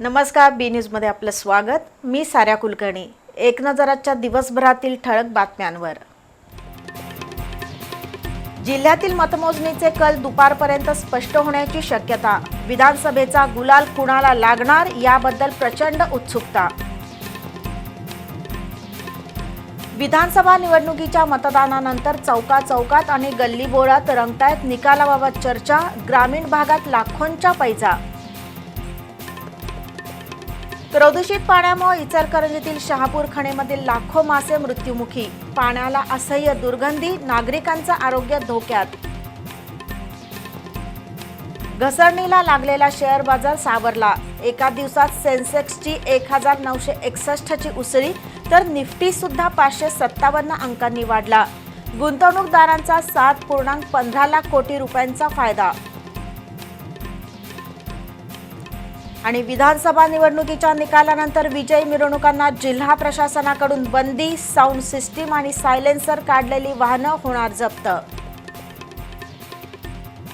नमस्कार बी न्यूजमध्ये आपलं स्वागत. मी साऱ्या कुलकर्णी. एक नजराच्या दिवसभरातील ठळक बातम्यांवर. जिल्ह्यातील मतमोजणीचे कल दुपारपर्यंत स्पष्ट होण्याची शक्यता. विधानसभेचा गुलाल कुणाला लागणार याबद्दल प्रचंड उत्सुकता. विधानसभा निवडणुकीच्या मतदानानंतर चौका चौकात आणि गल्लीबोळात रंगतायत निकालाबाबत चर्चा. ग्रामीण भागात लाखोंच्या पैजा प्रदूषित पाण्यामुळे इचलकरंजीतील शहापूर खणेमधील लाखो मासे मृत्युमुखी. पाण्याला असह्य दुर्गंधी नागरिकांचं आरोग्य धोक्यात. घसरणीला लागलेला शेअर बाजार सावरला. एका दिवसात सेन्सेक्सची एक हजार नऊशे एकसष्टची उसळी तर निफ्टी सुद्धा पाचशे सत्तावन्न अंकांनी वाढला. गुंतवणूकदारांचा सात पूर्णांक पंधरा लाख कोटी रुपयांचा फायदा आणि विधानसभा निवडणुकीच्या निकालानंतर विजयी मिरवणुकांना जिल्हा प्रशासनाकडून बंदी साऊंड सिस्टीम आणि सायलेन्सर काढलेली वाहनं होणार जप्त.